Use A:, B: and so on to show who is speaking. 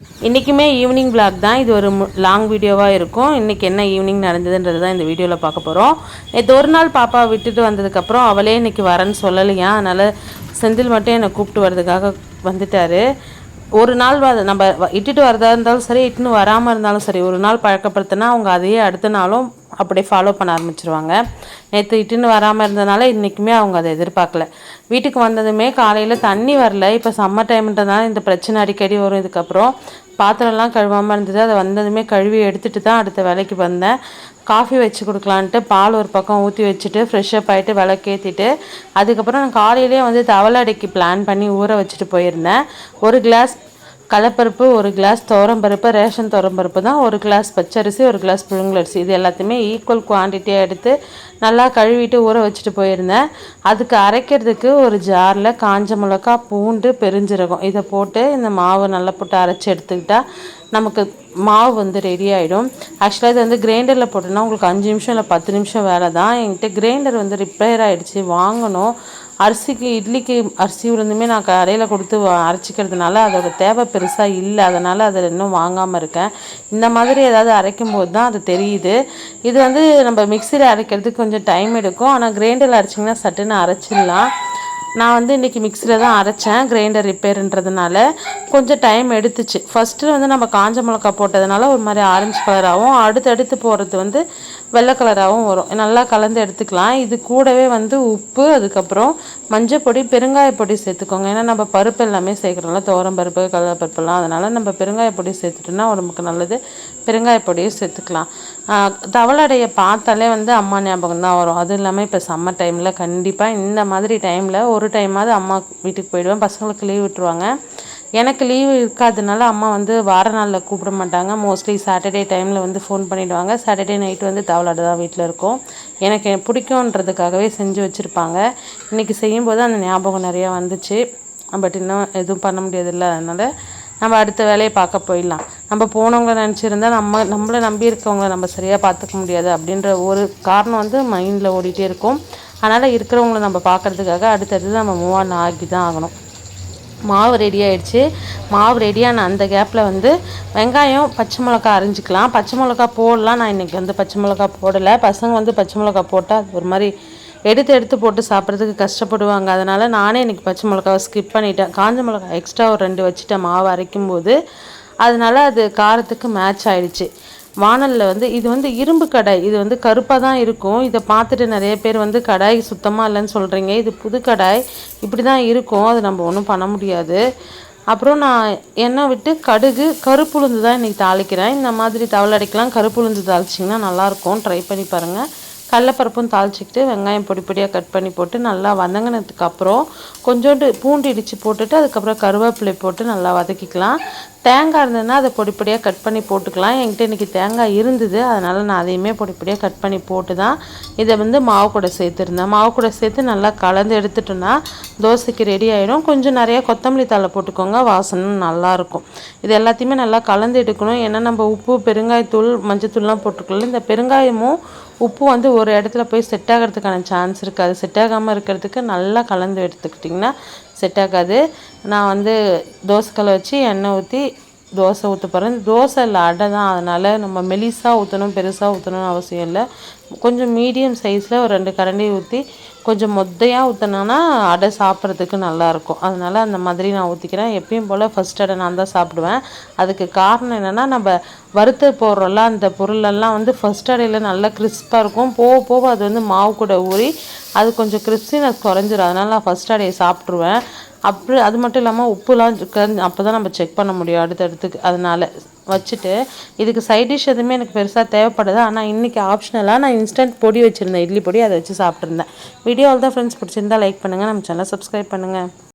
A: இன்றைக்குமே evening vlog தான். இது ஒரு லாங் வீடியோவாக இருக்கும். இன்றைக்கி என்ன ஈவினிங் நடந்ததுன்றது தான் இந்த வீடியோவில் பார்க்க போகிறோம் நேற்று ஒரு நாள் பாப்பா விட்டுட்டு வந்ததுக்கப்புறம் அவளே இன்னைக்கு வரேன்னு சொல்லலையா? அதனால் செந்தில் மட்டும் என்னை கூப்பிட்டு வர்றதுக்காக வந்துட்டாரு. ஒரு நாள் நம்ம இட்டுட்டு வரதா இருந்தாலும் சரி இட்டுன்னு வராமல் இருந்தாலும் சரி ஒரு நாள் பழக்கப்படுத்தினா அவங்க அதையே அடுத்த நாளும் அப்படியே ஃபாலோ பண்ண ஆரம்பிச்சிருவாங்க. நேற்று இட்டுன்னு வராமல் இருந்ததுனால இன்றைக்குமே அவங்க அதை எதிர்பார்க்கல. வீட்டுக்கு வந்ததுமே காலையில் தண்ணி வரல. இப்போ சம்மர் டைம்ன்றதுனால இந்த பிரச்சனை அடிக்கடி வரும். இதுக்கப்புறம் பாத்திரம்லாம் கழுவாமல் இருந்தது. அதை வந்ததுமே கழுவி எடுத்துட்டு தான் அடுத்த வேலைக்கு வந்தேன். காஃபி வச்சு கொடுக்கலான்ட்டு பால் ஒரு பக்கம் ஊற்றி வச்சுட்டு ஃப்ரெஷ்ஷப் ஆகிட்டு விளக்கேற்றிட்டு அதுக்கப்புறம் நான் காலையிலேயே வந்து தவளை அடைக்கு பிளான் பண்ணி ஊற வச்சுட்டு போயிருந்தேன். ஒரு கிளாஸ் கடலப்பருப்பு ஒரு கிளாஸ் துவரம்பருப்பு ரேஷன் துவரம்பருப்பு தான். ஒரு கிளாஸ் பச்சரிசி ஒரு கிளாஸ் புழுங்கலரிசி இது எல்லாத்தையுமே ஈக்குவல் குவான்டிட்டியாக எடுத்து நல்லா கழுவிட்டு ஊற வச்சுட்டு போயிருந்தேன். அதுக்கு அரைக்கிறதுக்கு ஒரு ஜாரில் காஞ்ச மிளகா பூண்டு பெருஞ்சீரகம். இதை போட்டு இந்த மாவு நல்லா போட்டு அரைச்சி எடுத்துக்கிட்டால் நமக்கு மாவு வந்து ரெடி ஆகிடும் ஆக்சுவலாக இது வந்து கிரைண்டரில் போட்டோன்னா உங்களுக்கு அஞ்சு நிமிஷம் இல்லை பத்து நிமிஷம் வேலை தான். என்கிட்ட கிரைண்டர் வந்து ரிப்பேர் ஆகிடுச்சி வாங்கணும். அரிசிக்கு இட்லிக்கு அரிசி உளுந்துமே நான் கடையில் கொடுத்து அரைச்சிக்கிறதுனால அதோட தேவை பெருசாக இல்லை. அதனால் அதில் இன்னும் வாங்காமல் இருக்கேன். இந்த மாதிரி ஏதாவது அரைக்கும் போது தான் அது தெரியுது. இது வந்து நம்ம மிக்சியில் அரைக்கிறதுக்கு கொஞ்சம் டைம் எடுக்கும். ஆனால் கிரைண்டரில் அரைச்சிங்கன்னா சட்டுன்னு அரைச்சிடலாம். நான் வந்து இன்றைக்கி மிக்சியில் தான் அரைச்சேன் கிரைண்டர் ரிப்பேருன்றதுனால கொஞ்சம் டைம் எடுத்துச்சு. ஃபஸ்ட்டு வந்து நம்ம காஞ்ச மிளகா போட்டதுனால ஒரு மாதிரி ஆரஞ்சு கலராகவும் அடுத்தடுத்து போகிறது வந்து வெள்ளை கலராகவும் வரும். நல்லா கலந்து எடுத்துக்கலாம். இது கூடவே வந்து உப்பு அதுக்கப்புறம் மஞ்சள் பொடி பெருங்காய பொடி சேர்த்துக்கோங்க. ஏன்னா நம்ம பருப்பு எல்லாமே சேர்க்குறோம்ல துவரம் பருப்பு கடலைப்பருப்புலாம் அதனால் நம்ம பெருங்காய பொடி சேர்த்துட்டோம்னா உடம்புக்கு நல்லது. பெருங்காய பொடியும் சேர்த்துக்கலாம். ஆஹ் தவளடையை பார்த்தாலே வந்து அம்மா ஞாபகம் தான் வரும். அதுவும் இல்லாமல் இப்போ சம்மர் டைமில் கண்டிப்பாக இந்த மாதிரி டைமில் ஒரு ஒரு டைமாவது அம்மா வீட்டுக்கு போயிடுவேன். பசங்களுக்கு லீவ் விட்டுருவாங்க. எனக்கு லீவு இருக்காதனால அம்மா வந்து வார நாளில் கூப்பிட மாட்டாங்க. மோஸ்ட்லி சாட்டர்டே டைமில் வந்து ஃபோன் பண்ணிவிடுவாங்க சாட்டர்டே நைட்டு வந்து தவளாட தான் வீட்டில் இருக்கும். எனக்கு பிடிக்குன்றதுக்காகவே செஞ்சு வச்சுருப்பாங்க. இன்றைக்கி செய்யும்போது அந்த ஞாபகம் நிறையா வந்துச்சு. பட் இன்னும் எதுவும் பண்ண முடியாதுல்ல. அதனால் நம்ம அடுத்த வேலையை பார்க்க போயிடலாம். நம்ம போனவங்க நினச்சிருந்தா நம்ம நம்மளை நம்பி இருக்கவங்கள நம்ம சரியாக பார்த்துக்க முடியாது. அப்படின்ற ஒரு காரணம் வந்து மைண்டில் ஓடிட்டே இருக்கும். அதனால் இருக்கிறவங்கள நம்ம பார்க்கறதுக்காக அடுத்தடுத்து நம்ம மூவ் ஆன் ஆகி தான் ஆகணும். மாவு ரெடி ஆகிடுச்சு மாவு ரெடியான அந்த கேப்பில் வந்து வெங்காயம் பச்சை மிளகா அரிஞ்சிக்கலாம். பச்சை மிளகா போடலாம். நான் இன்றைக்கி வந்து பச்சை மிளகா போடலை. பசங்க வந்து பச்சை மிளகா போட்டால் அது ஒரு மாதிரி எடுத்து எடுத்து போட்டு சாப்பிட்றதுக்கு கஷ்டப்படுவாங்க. அதனால் நானே இன்றைக்கி பச்சை மிளகாவை ஸ்கிப் பண்ணிட்டேன். காஞ்ச மிளகா எக்ஸ்ட்ரா ஒரு ரெண்டு வச்சுட்டேன். மாவு அரைக்கும் போது அதனால் அது காரத்துக்கு மேட்ச் ஆகிடுச்சு வாணலில் வந்து இது வந்து இரும்பு கடாய். இது வந்து கருப்பாக தான் இருக்கும். இதை பார்த்துட்டு நிறைய பேர் வந்து கடாய் சுத்தமாக இல்லைன்னு சொல்கிறீங்க இது புது கடாய். இப்படி தான் இருக்கும். அது நம்ம ஒன்றும் பண்ண முடியாது. அப்புறம் நான் எண்ணெய் விட்டு கடுகு கருப்புளுந்து தான் இன்றைக்கி தாளிக்கிறேன். இந்த மாதிரி தவளடைக்கெலாம் கருப்புளுந்து தாளிச்சிங்கன்னா நல்லாயிருக்கும் ட்ரை பண்ணி பாருங்கள் கடலப்பருப்பும் தாளிச்சிக்கிட்டு வெங்காயம் பொடி பொடியாக கட் பண்ணி போட்டு நல்லா வதங்கினதுக்கப்புறம் கொஞ்சோண்டு பூண்டு இடித்து போட்டுட்டு அதுக்கப்புறம் கருவேப்பிலை போட்டு நல்லா வதக்கிக்கலாம். தேங்காய் இருந்ததுன்னா அதை பொடி பொடியாக கட் பண்ணி போட்டுக்கலாம். என்கிட்ட இன்றைக்கி தேங்காய் இருந்தது. அதனால் நான் அதையுமே பொடி பொடியாக கட் பண்ணி போட்டு தான் இதை வந்து மாவு கூட சேர்த்துருந்தேன். மாவு கூட சேர்த்து நல்லா கலந்து எடுத்துட்டோன்னா தோசைக்கு ரெடி ஆகிடும் கொஞ்சம் நிறையா கொத்தமல்லி தலை போட்டுக்கோங்க. வாசனும் நல்லாயிருக்கும் இது எல்லாத்தையுமே நல்லா கலந்து எடுக்கணும். ஏன்னா நம்ம உப்பு பெருங்காயத்தூள் மஞ்சத்தூள்லாம் போட்டுக்கலாம் இந்த பெருங்காயமும் உப்பு வந்து ஒரு இடத்துல போய் செட் ஆகிறதுக்கான சான்ஸ் இருக்குது. அது செட் ஆகாமல் இருக்கிறதுக்கு நல்லா கலந்து எடுத்துக்கிட்டிங்கன்னா செட் ஆகாது. நான் வந்து தோசைக்கல்லை வச்சு எண்ணெய் ஊற்றி தோசை ஊற்ற போகிறேன் தோசை இல்லை அடை தான். அதனால் நம்ம மெலிசாக ஊற்றணும் பெருசாக ஊற்றணும்னு அவசியம் இல்லை. கொஞ்சம் மீடியம் சைஸில் ஒரு ரெண்டு கரண்டி ஊற்றி கொஞ்சம் மொத்தையாக ஊற்றினோன்னா அடை சாப்பிட்றதுக்கு நல்லாயிருக்கும் அதனால் அந்த மாதிரி நான் ஊற்றிக்கிறேன் எப்பயும் போல் ஃபஸ்ட் அடை நான் தான் சாப்பிடுவேன். அதுக்கு காரணம் என்னென்னா நம்ம வறுத்து போடுறோம்ல அந்த பொருளெல்லாம் வந்து ஃபஸ்ட் அடையில் நல்லா கிறிஸ்பாக இருக்கும். போக போக அது வந்து மாவு கூட ஊறி அது கொஞ்சம் கிறிஸ்பினஸ் குறைஞ்சிரும். அதனால் நான் ஃபஸ்ட் அடையை சாப்பிட்ருவேன் அப்படி அது மட்டும் இல்லாமல் உப்புலாம் அப்போ தான் நம்ம செக் பண்ண முடியும் அடுத்தடுத்துக்கு. அதனால் வச்சுட்டு இதுக்கு சைட் டிஷ் எதுவுமே எனக்கு பெருசாக தேவைப்படுது ஆனால் இன்றைக்கி ஆப்ஷனலாக நான் இன்ஸ்டன்ட் பொடி வச்சுருந்தேன். இட்லி பொடி அதை வச்சு சாப்பிட்ருந்தேன் வீடியோ தான் ஃப்ரெண்ட்ஸ் பிடிச்சிருந்தா லைக் பண்ணுங்கள் நம்ம சேனலை சப்ஸ்கிரைப் பண்ணுங்கள்